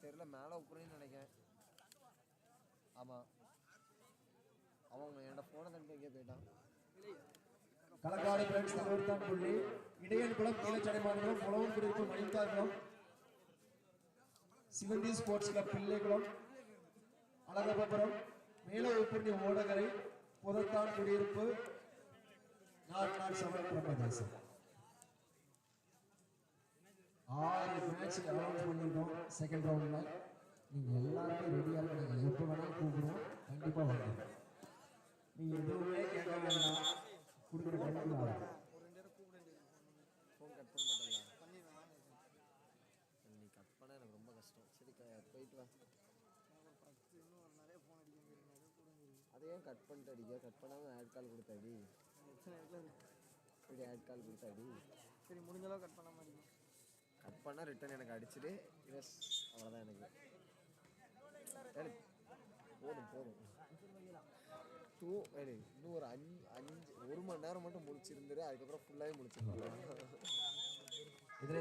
தெரியல மேலே உப்புறேன்னு நினைக்கிறேன். ஆமாம் அவன் என்னோட ஃபோனை தண்ணி எங்கேயே போயிட்டான் களக்காடு பிரெண்ட்ஸ் இருபத்தாம் புள்ளி. இடையன்குளம் கீழச்சடை மாநிலம் புலவன் குடியிருப்பு மணித்தார்குளம் சிவந்தி ஸ்போர்ட்ஸ் கிளப் பிள்ளைக்குளம் அழகபுரம் மேல உப்புண்ணி ஓடகரை புதத்தான் குடியிருப்பு நாட் நாட் செவன் பிரம்மதேசம் ஆறு மேட்ச் அனௌன்ஸ் பண்ணியிருக்கோம் செகண்ட் ரவுண்டில் நீங்கள் எல்லாருமே ரெடியாக இருக்கீங்க எப்போ வேணாலும் கூப்பிடுவோம். கண்டிப்பாக வந்துடும் நீ எதுவுமே கேட்க வேண்டாம். கொடுக்குற வரும் ஃபோன் கட் பண்ண மாட்டேங்களா நீ கட் பண்ண எனக்கு ரொம்ப கஷ்டம். சரி போயிட்டு வா. அதை ஏன் கட் பண்ணிட்டு அடிக்க கட் பண்ணாமல் ஆட் கால் கொடுத்தாடி இப்படி ஆட் கால் கொடுத்தாடி சரி முடிஞ்ச அளவு கட் பண்ண மாதிரி கட் பண்ணால் ரிட்டன் எனக்கு அடிச்சுட்டு எஸ் அவ்வளோதான் எனக்கு. போதும் போதும். டூ ஏடி இன்னும் ஒரு அஞ்சு அஞ்சு ஒரு மணி நேரம் மட்டும் முடிச்சிருந்துரு அதுக்கப்புறம் ஃபுல்லாகவே முடிச்சிருந்தோம் இதனை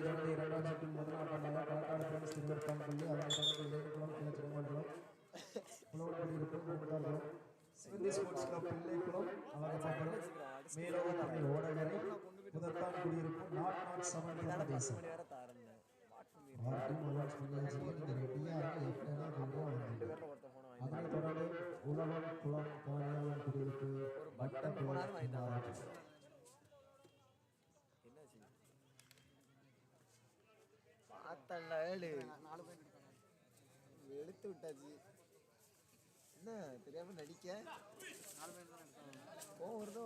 ஓடகரை புதத்தான் குடியிருப்பு நாட் நாட் செவன் வாங்கி அதனைத் தொடர்ந்து உழவன் குளம் காணியாளன் குடியிருப்பு வட்ட குளம் பார்த்தல ஏழு. வெளுத்து விட்டாச்சு. என்ன தெரியாம நடிக்க? கோவம் வருதோ?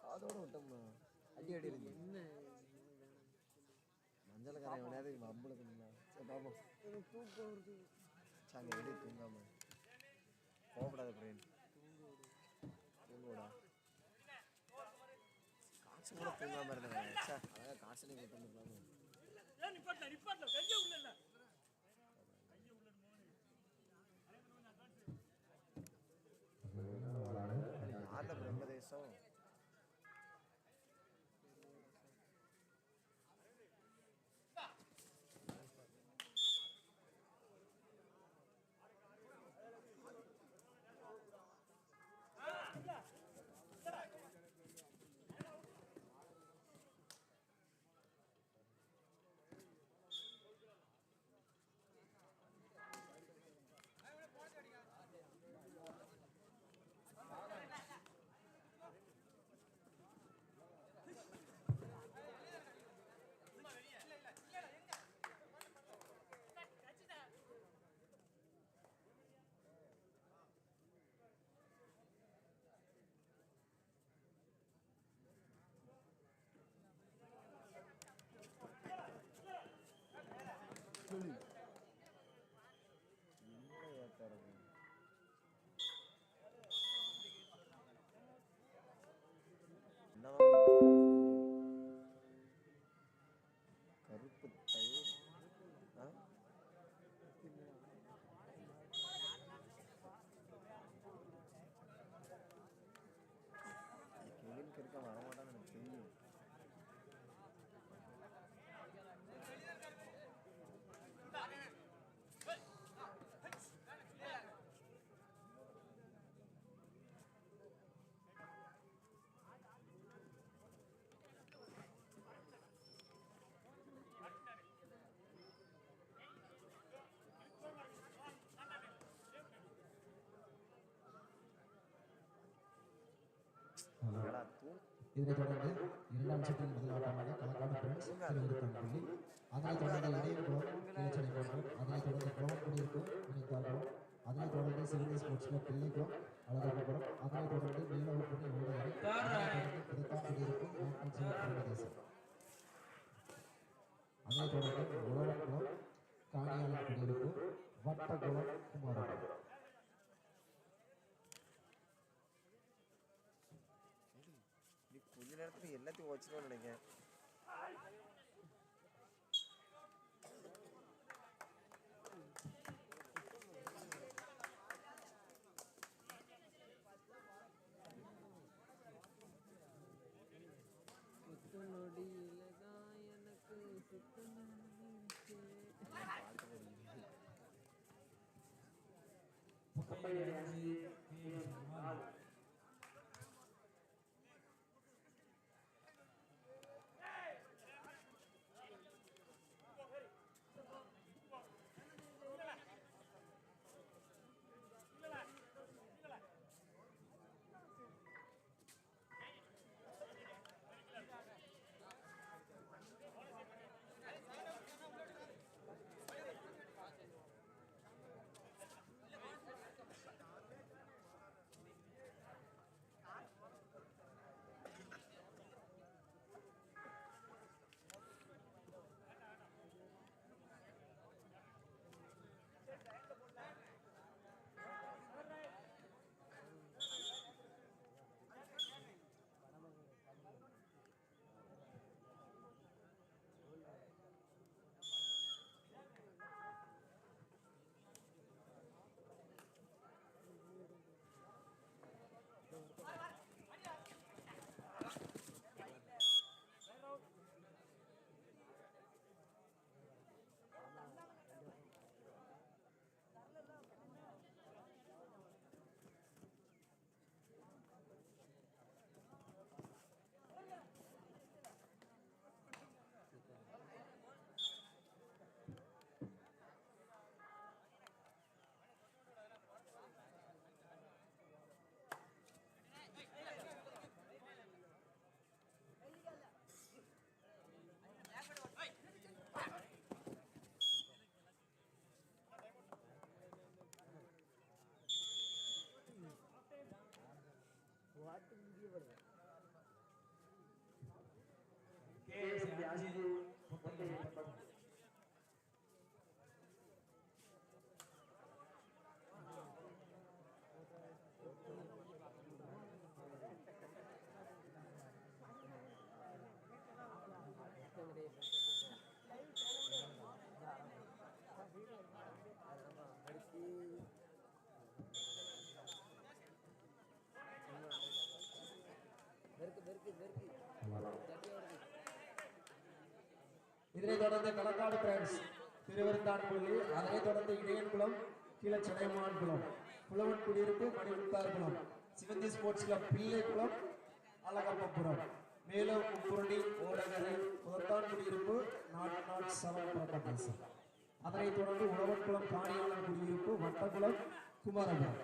காதோட விட்டோம்னா. அடி அடி இருக்கு என்ன? மஞ்சள் கரை அம்பளுக்கு நின்னா சரி பாப்போம். தூக்கம் வருது. சாங்க எடு தூங்காம. கோவப்படாத பிரேன் தூங்கோடா காசு கூட தூங்காம இருந்தேன். சே அழகா காசுலேயே கட்டு என்னடா தூ இதனைத் தொடர்ந்து இரண்டாம் சுற்றின் முதல் ஆட்டமாக களக்காடு பிரெண்ட்ஸ் திருவிருத்தம் பள்ளி அதனைத் தொடர்ந்து இடையன்குளம் கிளச்சடை மன்றம் அதனைத் தொடர்ந்து குளம் குடியிருப்பு மணித்தார்குளம் அதனைத் தொடர்ந்து சிறுத்தை ஸ்போர்ட்ஸ் கிளப் பிள்ளைக்குளம் அழகாபுரம் அதனைத் தொடர்ந்து நீலவப்புணி ஊடகரை அதனைத் தொடர்ந்து புதத்தான் குடியிருப்பு நாட்கள் பிரதேசம் அதனைத் தொடர்ந்து எல்லாத்தையும் வச்சிருவோம்னு நினைக்கிறேன் எனக்கு இதனைத் தொடர்ந்து களக்காடு பிரான்ஸ் திருவருந்தான் புள்ளி அதனைத் தொடர்ந்து இடையன்குளம் கீழச்சடையமான் குளம் புலவன் குடியிருப்பு மணிமுத்தார் குளம் சிவந்தி ஸ்போர்ட்ஸ் கிளப் பிள்ளைக்குளம் அழகப்பபுரம் மேலும் முப்புரணி ஓடகரை புதத்தான் குடியிருப்பு நாட் நாட் செவன் பிரகாசம் அதனைத் தொடர்ந்து உழவன்குளம் காணியாளன் குடியிருப்பு வட்டகுளம் குமாரபுரம்.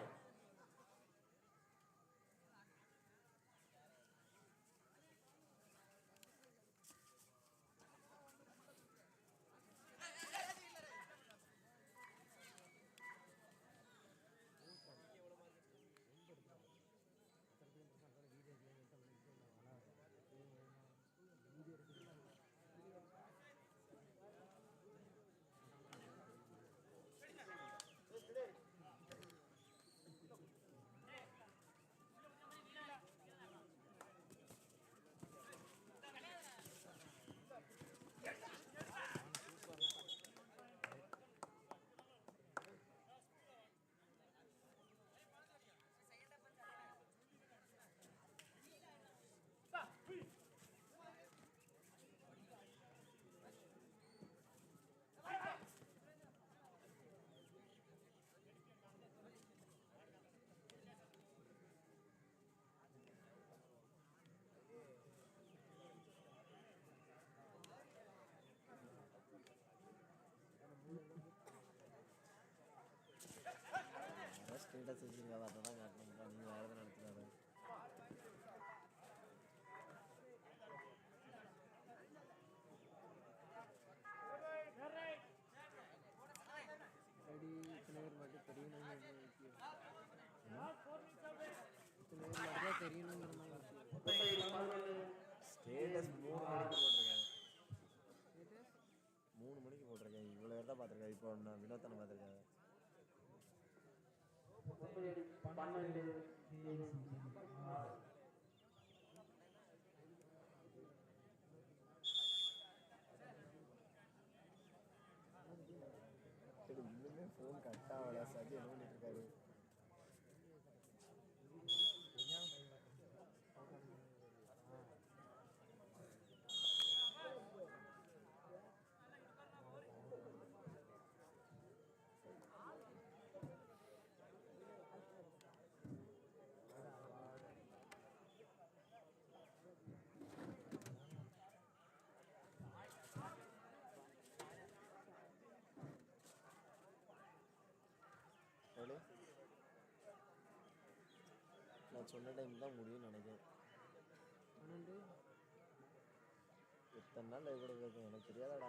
ஸ்டேட்டஸ் வச்சிருக்கா அதை தான் காட்டணும் நீங்கள் வேறு எதுவும் நடத்துக்காது அடி இத்தனை பேர் மட்டும் தெரியணுங்கிறது முக்கியம் இத்தனை பேர் மட்டும் ஸ்டேட்டஸ் மூணு மணிக்கு போட்டிருக்கேன் மூணு மணிக்கு போட்டிருக்கேன் இவ்வளோ பேர் தான் பார்த்துருக்கேன் இப்போ நான் வினோத்தனை பார்த்துருக்கேன் பன்னெண்டு சரி இன்னுமே ஃபோன் கட் ஆகல சஜி என்ன பண்ணிட்டு இருக்காரு நான் சொன்ன டைம் தான் முடியும்னு நினைக்கிறேன். பன்னெண்டு? எத்தனை நாள் லைவ் கேட்கும் எனக்கு தெரியாதாடா.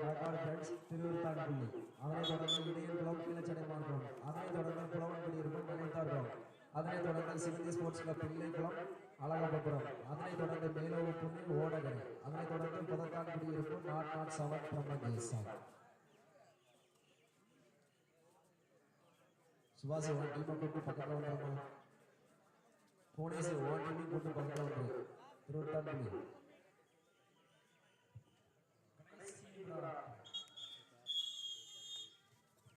College Thiruvithanpalli அதனைத் தொடர்ந்து இடையில் தொடர்ந்து புலவன்குடி இருக்கும் நினைத்தார்கள் அதனைத் தொடர்ந்து சிவந்தி ஸ்போர்ட்ஸ் கிளப் பிள்ளைக்குளம் அழகப்பபுரம் அதனைத் தொடர்ந்து மேலோடு இருக்கும் சுபாஷ் ஒன் டீமை கூட்டு பக்கத்தில் வந்தாங்க புனேசி ஒன் டீமையும்